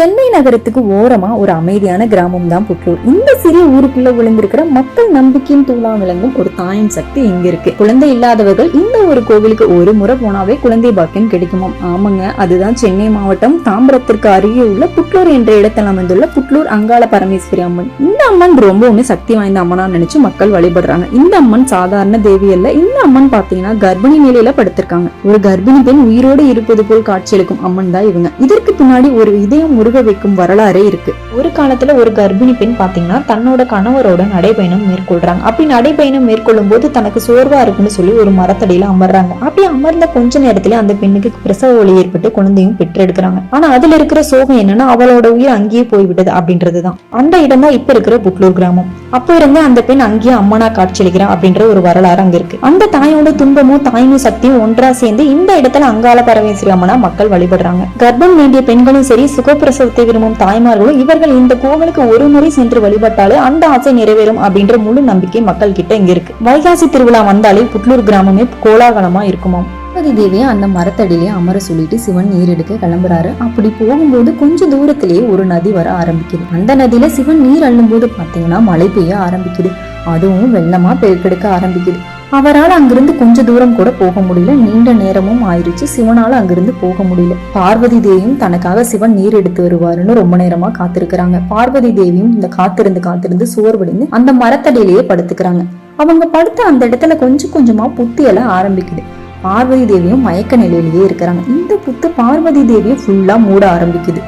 சென்னை நகரத்துக்கு ஓரமா ஒரு அமைதியான கிராமம் தான் புற்றூர். இந்த சிறிய ஊருக்குள்ள விழுந்திருக்கிற மக்கள் நம்பிக்கையின் தூளா விளங்கும் ஒரு தாயின் சக்தி இங்க இருக்கு. குழந்தை இல்லாதவர்கள் இந்த ஒரு கோவிலுக்கு ஒரு முறை போனாவே குழந்தை பாக்கியம் கிடைக்குமாம் ஆமாங்க அதுதான் சென்னை மாவட்டம் தாம்பரத்திற்கு அருகே உள்ள புட்லூர் என்ற இடத்தில் அமைந்துள்ள புற்றூர் அங்காள பரமேஸ்வரி அம்மன். இந்த அம்மன் ரொம்பவுமே சக்தி வாய்ந்த அம்மனா நினைச்சு மக்கள் வழிபடுறாங்க. இந்த அம்மன் சாதாரண தேவி அல்ல. இந்த அம்மன் பாத்தீங்கன்னா கர்ப்பிணி நிலையில படுத்திருக்காங்க. ஒரு கர்ப்பிணி பெண் உயிரோடு இருப்பது போல் காட்சியளிக்கும் அம்மன் தான் இவங்க. இதற்கு பின்னாடி ஒரு இதயம் உருக வைக்கும் வரலாறே இருக்கு. ஒரு காலத்துல ஒரு கர்ப்பிணி பெண் பாத்தீங்கன்னா தன்னோட கணவரோட நடைபயணம் மேற்கொள்றாங்க. அப்படி நடைபயணம் மேற்கொள்ளும் போது தனக்கு சோர்வா இருக்குன்னு சொல்லி ஒரு மரத்தடியில அமர்றாங்க. அப்படி அமர்ந்த கொஞ்ச நேரத்துல அந்த பெண்ணுக்கு பிரசவ ஒளி ஏற்பட்டு குழந்தையும் பெற்றெடுக்கிறாங்க. ஆனா அதுல இருக்கிற சோகம் என்னன்னா அவளோட உயிர் அங்கேயே போய்விட்டது அப்படின்றதுதான். அந்த இடம் தான் இப்ப இருக்கிற புட்லூர் கிராமம். அப்போ இருந்து அந்த பெண் அங்கேயே அம்மனா காட்சியளிக்கிறா அப்படின்ற ஒரு வரலாறு அங்க இருக்கு. அந்த தாயோட துன்பமும் தாயின் சக்தியும் ஒன்றா சேர்ந்து இந்த இடத்துல அங்காள பரமேஸ்வரி அம்மனா மக்கள் வழிபடுறாங்க. கர்ப்பம் வேண்டிய பெண்களும் சரி சுகப்பிரசவத்தை விரும்பும் தாய்மார்களும் இவர்கள் இந்த கோவிலுக்கு ஒரு முறை சென்று வழிபட்டாலே அந்த ஆசை நிறைவேறும் அப்படின்ற முழு நம்பிக்கை மக்கள் கிட்ட இங்க இருக்கு. வைகாசி திருவிழா வந்தாலே புட்லூர் கிராமமே கோலாகலமா இருக்குமாம். பார்வதி தேவியை அந்த மரத்தடியிலே அமர சொல்லிட்டு சிவன் நீர் எடுக்க கிளம்புறாரு. அப்படி போகும்போது கொஞ்ச தூரத்திலேயே ஒரு நதி வர ஆரம்பிக்குது. அந்த நதியில சிவன் நீர் அள்ளும்போது பாத்தீங்கன்னா மழை பெய்ய ஆரம்பிக்குது. அதுவும் வெள்ளமா பெருக்கெடுக்க ஆரம்பிக்குது. அவரால் அங்கிருந்து கொஞ்ச தூரம் கூட போக முடியல. நீண்ட நேரமும் ஆயிருச்சு. சிவனால அங்கிருந்து போக முடியல. பார்வதி தேவியும் தனக்காக சிவன் நீர் எடுத்து வருவாருன்னு ரொம்ப நேரமா காத்திருக்கிறாங்க. பார்வதி தேவியும் இந்த காத்திருந்து காத்திருந்து சோர்வடைந்து அந்த மரத்தடியிலேயே படுத்துக்கிறாங்க. அவங்க படுத்த அந்த இடத்துல கொஞ்சம் கொஞ்சமா புத்து ஆரம்பிக்குது. பார்வதி தேவியும் மயக்க நிலையிலேயே இருக்கிறாங்க. இந்த புத்து பார்வதி தேவியை ஃபுல்லாக மூட ஆரம்பிக்குது.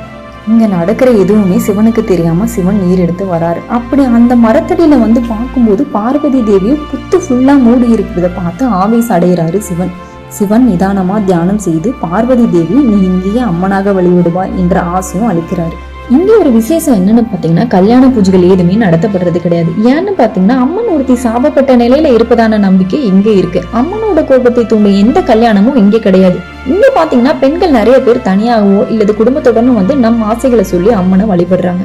இங்க நடக்கிற எதுவுமே சிவனுக்கு தெரியாம சிவன் நீர் எடுத்து வராரு. அப்படி அந்த மரத்தடியில வந்து பார்க்கும்போது பார்வதி தேவியை புத்து ஃபுல்லாக மூடி இருக்கிறத பார்த்து ஆவேசம் அடைகிறாரு சிவன். சிவன் நிதானமாக தியானம் செய்து பார்வதி தேவி நீ இங்கேயே அம்மனாக வழிவிடுவாய் என்ற ஆசையும் அளிக்கிறாரு. இங்க ஒரு விசேஷம் என்னன்னு பாத்தீங்கன்னா கல்யாண பூஜைகள் எதுவுமே நடத்தப்படுறது கிடையாது. ஏன்னு பாத்தீங்கன்னா அம்மன் ஒருத்தி சாபப்பட்ட நிலையில இருப்பதான நம்பிக்கை இங்க இருக்கு. அம்மனோட கோபத்தை தூண்டும் எந்த கல்யாணமும் இங்க கிடையாது. இங்க பாத்தீங்கன்னா பெண்கள் நிறைய பேர் தனியாகவோ இல்லது குடும்பத்துடனும் வந்து நம் ஆசைகளை சொல்லி அம்மனை வழிபடுறாங்க.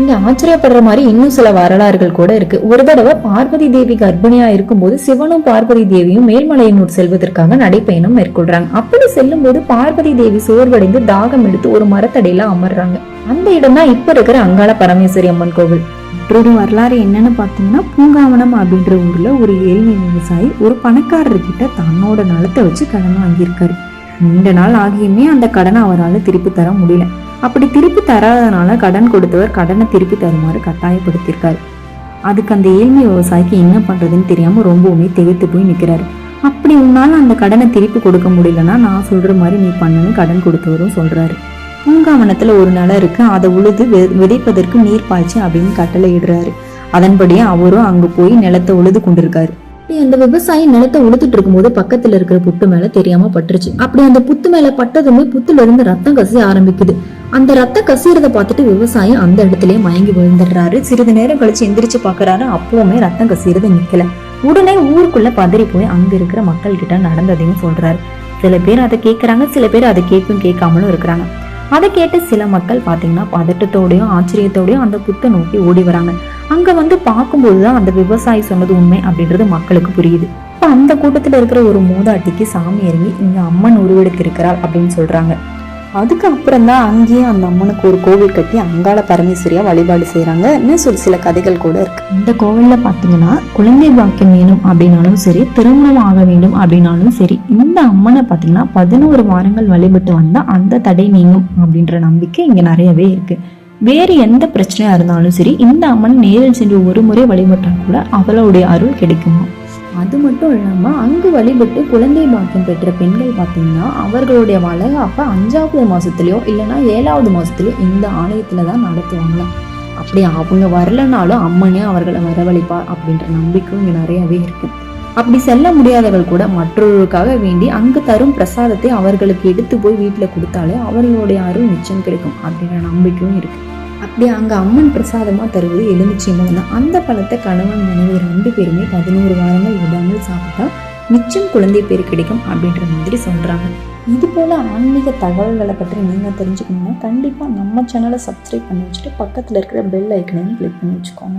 இங்க ஆச்சரியப்படுற மாதிரி இன்னும் சில வரலாறுகள் கூட இருக்கு. ஒரு தடவை பார்வதி தேவி கர்ப்பிணியா இருக்கும்போது சிவனும் பார்வதி தேவியும் மேல்மலையனூர் செல்வதற்காக நடைப்பயணம் மேற்கொள்றாங்க. அப்படி செல்லும் போது பார்வதி தேவி சோர்வடைந்து தாகம் எடுத்து ஒரு மரத்தடையில அமர்றாங்க. அந்த இடம் தான் இப்ப இருக்கிற அங்காள பரமேஸ்வரி அம்மன் கோவில். மற்றொரு வரலாறு என்னன்னு பார்த்தீங்கன்னா பூங்காவனம் அப்படின்ற ஊர்ல ஒரு ஏழ்மை விவசாயி ஒரு பணக்காரர்கிட்ட தன்னோட நிலத்தை வச்சு கடன் வாங்கியிருக்காரு. நீண்ட நாள் ஆகியுமே அந்த கடனை அவரால் திருப்பி தர முடியல. அப்படி திருப்பி தராதனால கடன் கொடுத்தவர் கடனை திருப்பி தருமாறு கட்டாயப்படுத்தியிருக்காரு. அதுக்கு அந்த ஏழ்மை விவசாயிக்கு என்ன பண்றதுன்னு தெரியாம ரொம்பவுமே திகைத்து போய் நிக்கிறாரு. அப்படி உன்னால அந்த கடனை திருப்பி கொடுக்க முடியலன்னா நான் சொல்ற மாதிரி நீ பண்ணுன்னு கடன் கொடுத்தவரும் சொல்றாரு. பூங்காவனத்துல ஒரு நிலம் இருக்கு அதை உழுது வெ- விதைப்பதற்கு நீர் பாய்ச்சி அப்படின்னு கட்டளை இடுறாரு. அதன்படியே அவரும் அங்க போய் நிலத்தை உழுது கொண்டிருக்காரு. அப்படி அந்த விவசாயி நிலத்தை உழுதுட்டு இருக்கும்போது பக்கத்துல இருக்கிற புத்து மேல தெரியாம பட்டுருச்சு. அப்படி அந்த புத்து மேல பட்டதுமே புத்துல இருந்து ரத்தம் கசி ஆரம்பிக்குது. அந்த ரத்தம் கசியறதை பார்த்துட்டு விவசாயி அந்த இடத்துலயே மயங்கி விழுந்துடுறாரு. சிறிது நேரம் கழிச்சு எந்திரிச்சு பாக்குறாரு அப்பவுமே ரத்தம் கசியறது நிக்கல. உடனே ஊருக்குள்ள பதறி போய் அங்க இருக்கிற மக்கள் கிட்ட நடந்ததையும் சொல்றாரு. சில பேர் அதை கேட்கறாங்க சில பேர் அதை கேட்கும் கேட்காமலும் இருக்கிறாங்க. அதை கேட்டு சில மக்கள் பாத்தீங்கன்னா பதட்டத்தோடையும் ஆச்சரியத்தோடையும் அந்த புத்தை நோக்கி ஓடி வராங்க. அங்க வந்து பார்க்கும்போதுதான் அந்த விவசாயி சொன்னது உண்மை அப்படின்றது மக்களுக்கு புரியுது. இப்ப அந்த கூட்டத்துல இருக்கிற ஒரு மூதாட்டிக்கு சாமி இறங்கி இங்க அம்மன் உருவெடுத்து இருக்கிறாள் அப்படின்னு சொல்றாங்க. அதுக்கப்புறம் தான் அங்கேயே அந்த அம்மனுக்கு ஒரு கோவில் கட்டி அங்காள பரமேஸ்வரியா வழிபாடு செய்கிறாங்க இன்னும் ஒரு சில கதைகள் கூட இருக்கு. இந்த கோவிலில் பார்த்தீங்கன்னா குழந்தை பாக்கியம் வேணும் அப்படின்னாலும் சரி திருமணம் ஆக வேண்டும் அப்படின்னாலும் சரி இந்த அம்மனை பார்த்தீங்கன்னா பதினோரு வாரங்கள் வழிபட்டு வந்தால் அந்த தடை நீங்கும் அப்படின்ற நம்பிக்கை இங்கே நிறையவே இருக்கு. வேறு எந்த பிரச்சனையாக இருந்தாலும் சரி இந்த அம்மன் நேரில் சென்று ஒரு முறை வழிபட்டால் கூட அவளுடைய அருள் கிடைக்குமா அது மட்டும் இல்லாமல் அங்கு வழிபட்டு குழந்தை பாக்கியம் பெற்ற பெண்கள் பார்த்திங்கன்னா அவர்களுடைய வளகாப்ப அஞ்சாவது மாதத்துலேயோ இல்லைன்னா ஏழாவது மாதத்துலேயோ இந்த ஆலயத்தில் தான் நடத்துவாங்களாம் அப்படி அவங்க வரலனாலும் அம்மனே அவர்களை வரவழைப்பார் அப்படின்ற நம்பிக்கையும் இங்கே நிறையவே இருக்கு. அப்படி செல்ல முடியாதவர்கள் கூட மற்றொருவருக்காக வேண்டி அங்கு தரும் பிரசாதத்தை அவர்களுக்கு எடுத்து போய் வீட்டில் கொடுத்தாலே அவர்களுடைய அருள் நிச்சயம் கிடைக்கும் அப்படின்ற நம்பிக்கையும் இருக்குது அப்படி அங்கே அம்மன் பிரசாதமாக தருவது எலுமிச்சை தான். அந்த பழத்தை கணவன் மனைவி ரெண்டு பேருமே பதினோரு வாரங்கள் விடாமல் சாப்பிட்டா நிச்சயம் குழந்தை பேர் கிடைக்கும் அப்படின்ற மாதிரி சொல்கிறாங்க இது போல் ஆன்மீக தகவல்களை பற்றி நீங்கள் தெரிஞ்சுக்கணும்னா கண்டிப்பாக நம்ம சேனலை சப்ஸ்கிரைப் பண்ணி வச்சுட்டு பக்கத்தில் இருக்கிற பெல் ஐக்கனையும் கிளிக் பண்ணி வச்சுக்கோங்க.